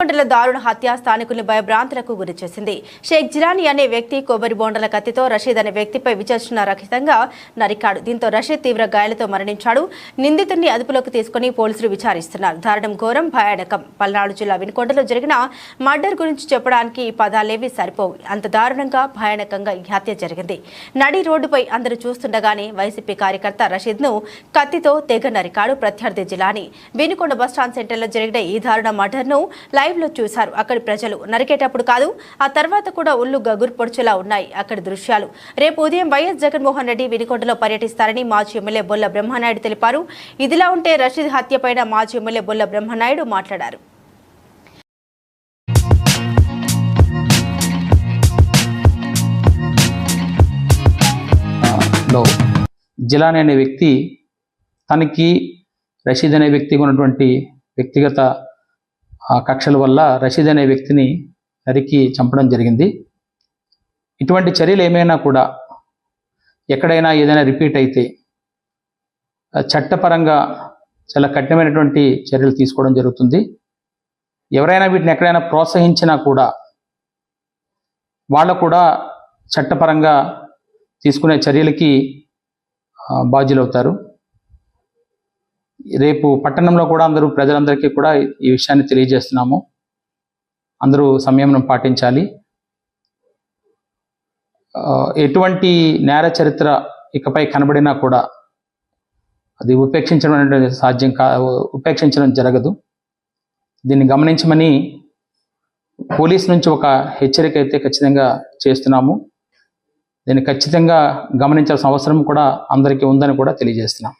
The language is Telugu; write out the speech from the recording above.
బోండల దారుణ హత్య స్థానికుల్ని భయభ్రాంతులకు గురి చేసింది. షేక్ జిరాని అనే వ్యక్తి కొబ్బరి బోండల కత్తితో రషీద్ అనే వ్యక్తిపై విచక్షణ రహితంగా నరికాడు. దీంతో రషీద్ తీవ్ర గాయాలతో మరణించాడు. నిందితుడిని అదుపులోకి తీసుకుని పోలీసులు విచారిస్తున్నారు. దారుణం ఘోరం భయానకం. పల్నాడు జిల్లా వినుకొండలో జరిగిన మర్డర్ గురించి చెప్పడానికి ఈ పదాలేవి సరిపోవు. అంత దారుణంగా భయానకంగా ఈ హత్య జరిగింది. నడి రోడ్డుపై అందరూ చూస్తుండగానే వైసీపీ కార్యకర్త రషీద్ను కత్తితో తెగ నరికాడు ప్రత్యర్థి జిలాని. వినుకొండ బస్టాండ్ సెంటర్లో జరిగిన ఈ దారుణ మర్డర్ను లైవ్ లో చూశారు. అక్కడి ప్రజలు నరికేటప్పుడు కాదు ఆ తర్వాత కూడా ఒళ్ళు గగురు పొడిచేలా ఉన్నాయి అక్కడి దృశ్యాలు. రేపు ఉదయం వైఎస్ జగన్మోహన్ రెడ్డి వినికొండలో పర్యటిస్తారని మాజీ ఎమ్మెల్యే బొల్ల బ్రహ్మనాయుడు తెలిపారు. ఇదిలా ఉంటే రషీద్ హత్యపైన మాజీ ఎమ్మెల్యే బొల్ల బ్రహ్మనాయుడు మాట్లాడారు. లో జిలాని అనే వ్యక్తి తనకి రషీద్ అనే వ్యక్తికి ఉన్నటువంటి వ్యక్తిగత ఆ, కక్షల వల్ల రషీద్ అనే వ్యక్తిని నరికి చంపడం జరిగింది. ఇటువంటి చర్యలు ఏమైనా కూడా ఎక్కడైనా ఏదైనా రిపీట్ అయితే చట్టపరంగా చాలా కఠినమైనటువంటి చర్యలు తీసుకోవడం జరుగుతుంది. ఎవరైనా వీటిని ఎక్కడైనా ప్రోత్సహించినా కూడా వాళ్ళు కూడా చట్టపరంగా తీసుకునే చర్యలకి బాధ్యులవుతారు. రేపు పట్టణంలో కూడా అందరూ ప్రజలందరికీ కూడా ఈ విషయాన్ని తెలియజేస్తున్నాము. అందరూ సంయమనం పాటించాలి. ఎటువంటి నేర చరిత్ర ఇకపై కనబడినా కూడా అది ఉపేక్షించడం అనేది సాధ్యం కా ఉపేక్షించడం జరగదు. దీన్ని గమనించమని పోలీస్ నుంచి ఒక హెచ్చరిక అయితే ఖచ్చితంగా చేస్తున్నాము. దీన్ని ఖచ్చితంగా గమనించాల్సిన అవసరం కూడా అందరికీ ఉందని కూడా తెలియజేస్తున్నాం.